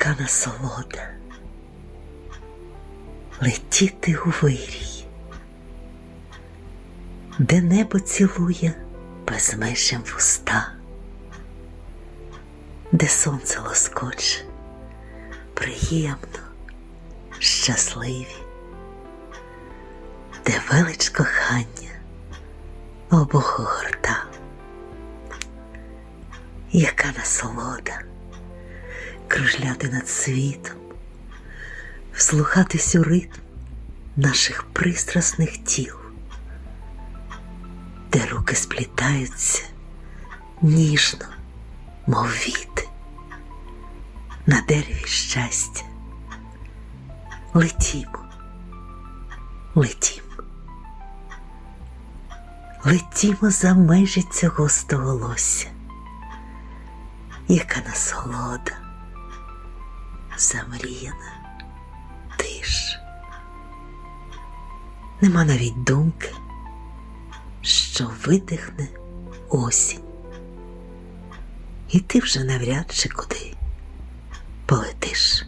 Яка насолода. Летіти у вирій, де небо цілує безмежем вуста, де сонце лоскоче, приємно, щасливі, де велич кохання обох горта, яка насолода кружляти над світом, вслухатись у ритм наших пристрасних тіл, де руки сплітаються ніжно, мов віти, на дереві щастя. Летімо, летімо. Летімо за межі цього стоголосся. Яка насолода, замріяна тиш. Нема навіть думки, що видихне осінь. І ти вже навряд чи куди полетиш.